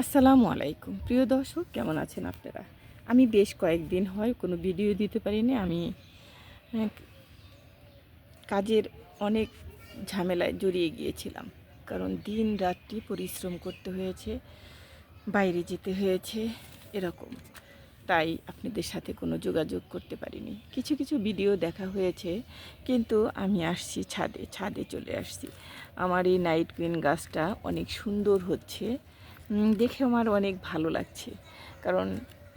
আসসালামু আলাইকুম। প্রিয় দর্শক, কেমন আছেন আপনারা? আমি বেশ কয়েকদিন হয় কোনো ভিডিও দিতে পারিনি। আমি কাজের অনেক ঝামেলায় জড়িয়ে গিয়েছিলাম। কারণ দিন রাত্রি পরিশ্রম করতে হয়েছে, বাইরে যেতে হয়েছে, এরকম। তাই আপনাদের সাথে কোনো যোগাযোগ করতে পারিনি। কিছু কিছু ভিডিও দেখা হয়েছে, কিন্তু আমি আসছি ছাদে ছাদে চলে আসছি। আমার এই নাইট গ্রিন গাছটা অনেক সুন্দর হচ্ছে। দেখে আমার অনেক ভালো লাগছে। কারণ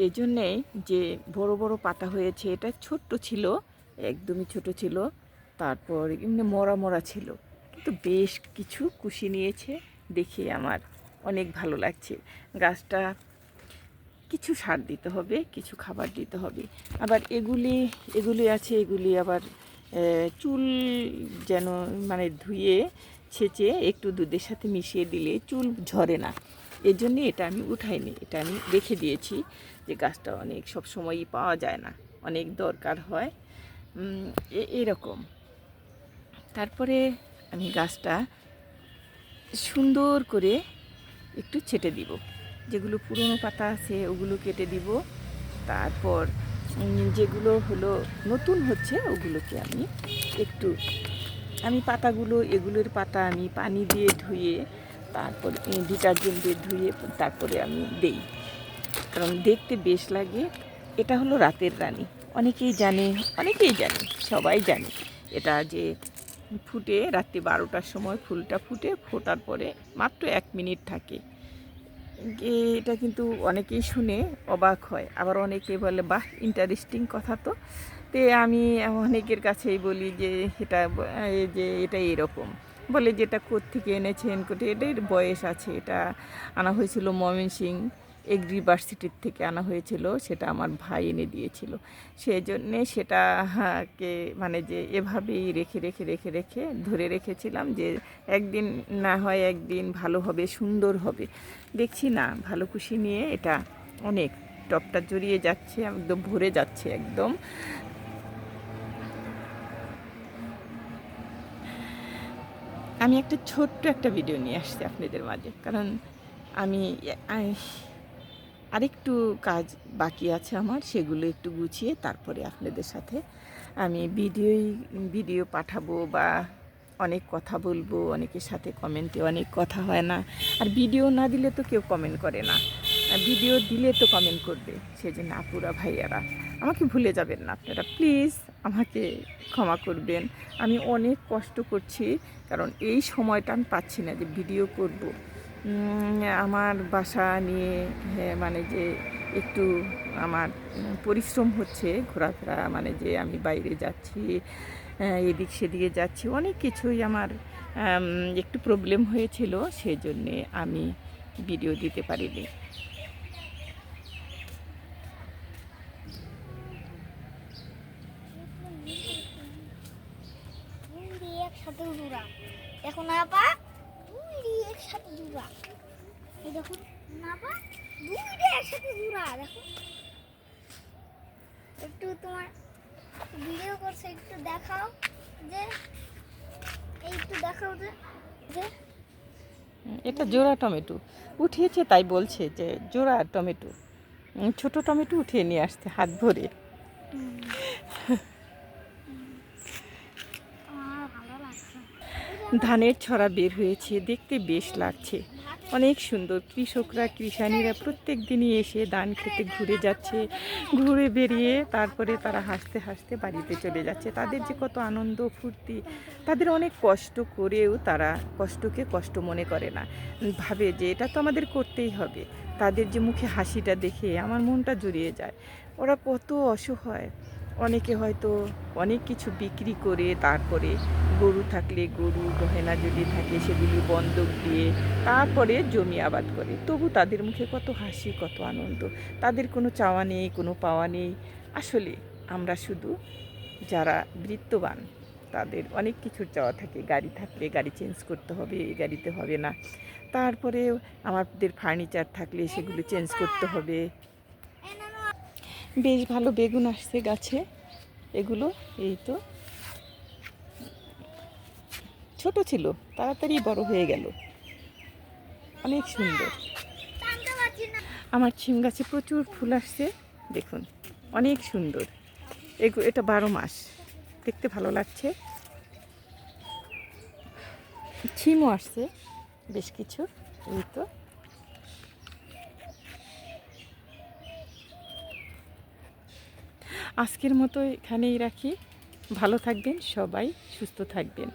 এই জন্যেই যে বড় বড় পাতা হয়েছে, এটা ছোট্ট ছিল, একদমই ছোট ছিল, তারপর এমনি মরা মরা ছিল। কিন্তু বেশ কিছু কুশি নিয়েছে, দেখে আমার অনেক ভালো লাগছে। গাছটা কিছু সার দিতে হবে, কিছু খাবার দিতে হবে। আবার এগুলি এগুলি আছে, এগুলি আবার চুল যেন মানে ধুয়ে, ছেঁচে একটু দুধের সাথে মিশিয়ে দিলে চুল ঝরে না। এর জন্যে এটা আমি উঠাইনি, এটা আমি রেখে দিয়েছি যে গাছটা অনেক সব সময়ই পাওয়া যায় না, অনেক দরকার হয়। এরকম। তারপরে আমি গাছটা সুন্দর করে একটু ছেটে দিব। যেগুলো পুরনো পাতা আছে ওগুলো কেটে দিব। তারপর যেগুলো হলো নতুন হচ্ছে ওগুলোকে আমি একটু, আমি পাতাগুলো, এগুলোর পাতা আমি পানি দিয়ে ধুয়ে তারপর ডিটারজেন্ট দিয়ে ধুয়ে তারপরে আমি দেই। কারণ দেখতে বেশ লাগে। এটা হলো রাতের রানী। অনেকেই জানে অনেকেই জানে, সবাই জানে। এটা যে ফুটে রাত্রি বারোটার সময় ফুলটা ফুটে, ফোটার পরে মাত্র এক মিনিট থাকে। এটা কিন্তু অনেকেই শুনে অবাক হয়। আবার অনেকে বলে, বাহ ইন্টারেস্টিং কথা তো। তে আমি অনেকের কাছেই বলি যে, এটা যে এটা এরকম। বলে যে এটা কোত্থেকে এনেছেন কোথা এটার বয়স আছে, এটা আনা হয়েছিল ময়মনসিং এগ্রিভার্সিটির থেকে আনা হয়েছিল, সেটা আমার ভাই এনে দিয়েছিল। সেই জন্যে সেটাকে মানে যে এভাবেই রেখে রেখে রেখে রেখে ধরে রেখেছিলাম যে একদিন না হয় একদিন ভালো হবে, সুন্দর হবে। দেখছি না, ভালো খুশি নিয়ে এটা অনেক টপটা জড়িয়ে যাচ্ছে, একদম ভরে যাচ্ছে একদম। আমি একটা ছোট্ট একটা ভিডিও নিয়ে আসছি আপনাদের মাঝে। কারণ আমি আরেকটু কাজ বাকি আছে আমার, সেগুলো একটু গুছিয়ে তারপরে আপনাদের সাথে আমি ভিডিওই, ভিডিও পাঠাবো বা অনেক কথা বলব, অনেকের সাথে কমেন্টে অনেক কথা হয় না। আর ভিডিও না দিলে তো কেউ কমেন্ট করে না। ভিডিও দিলে তো কমেন্ট করবে। সেজন্য আপুরা, ভাইয়ারা আমাকে ভুলে যাবেন না আপনারা। প্লিজ আমাকে ক্ষমা করবেন। আমি অনেক কষ্ট করছি, কারণ এই সময়টা আমি পাচ্ছি না যে ভিডিও করব। আমার বাসা নিয়ে মানে যে একটু আমার পরিশ্রম হচ্ছে, ঘোরাফেরা মানে যে আমি বাইরে যাচ্ছি এদিক সেদিকে যাচ্ছি, অনেক কিছুই আমার একটু প্রবলেম হয়েছিল সেই জন্যে আমি ভিডিও দিতে পারিনি দুই রে একসাথে জোড়া দেখো না পা দুই একসাথে জোড়া এই দেখো না পা দুই রে একসাথে জোড়া দেখো। একটু তোমার ভিডিও করছে একটু দেখাও যে এই একটু দেখাও যে যে। এটা জোড়া টমেটো। উঠিয়েছে তাই বলছে যে জোড়া টমেটো। ছোট টমেটো উঠিয়ে নিয়ে আসতে হাত ভরে আমার ভালো লাগছে ধানের ছড়া বের হয়েছে, দেখতে বেশ লাগছে। অনেক সুন্দর। কৃষকরা, কৃষানীরা প্রত্যেক দিনই এসে ধান খেতে ঘুরে যাচ্ছে, ঘুরে বেরিয়ে তারপরে তারা হাসতে হাসতে বাড়িতে চলে যাচ্ছে। তাদের যে কত আনন্দ, ফুর্তি, তাদের অনেক কষ্ট করেও তারা কষ্টকে কষ্ট মনে করে না। ভাবে যে এটা তো আমাদের করতেই হবে। তাদের যে মুখে হাসিটা দেখে আমার মনটা জুড়িয়ে যায়। ওরা কত অসহায়। অনেকে হয়তো অনেক কিছু বিক্রি করে তারপরে গরু থাকলে গরু গহেনা যদি থাকে সেগুলি বন্ধক দিয়ে তারপরে জমি আবাদ করে। তবু তাদের মুখে কত হাসি, কত আনন্দ। তাদের কোনো চাওয়া নেই, কোনো পাওয়া নেই। আসলে আমরা শুধু যারা বৃত্তবান, তাদের অনেক কিছুর চাওয়া থাকে। গাড়ি থাকলে গাড়ি চেঞ্জ করতে হবে, এই গাড়িতে হবে না। তারপরে আমাদের ফার্নিচার থাকলে সেগুলো চেঞ্জ করতে হবে। বেশ ভালো বেগুন আসছে গাছে। এগুলো এই তো। ছোট ছিল, তাড়াতাড়ি বড় হয়ে গেল। অনেক সুন্দর। আমার ছিম গাছে প্রচুর ফুল আসছে, দেখুন, অনেক সুন্দর। এটা বারো মাস, দেখতে ভালো লাগছে। ছিমও আসছে, বেশ কিছু, এই তো। আজকের মতো এখানেই রাখি। ভালো থাকবেন সবাই, সুস্থ থাকবেন।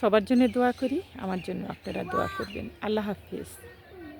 সবার জন্য দোয়া করি, আমার জন্য আপনারা দোয়া করবেন। আল্লাহ হাফিজ।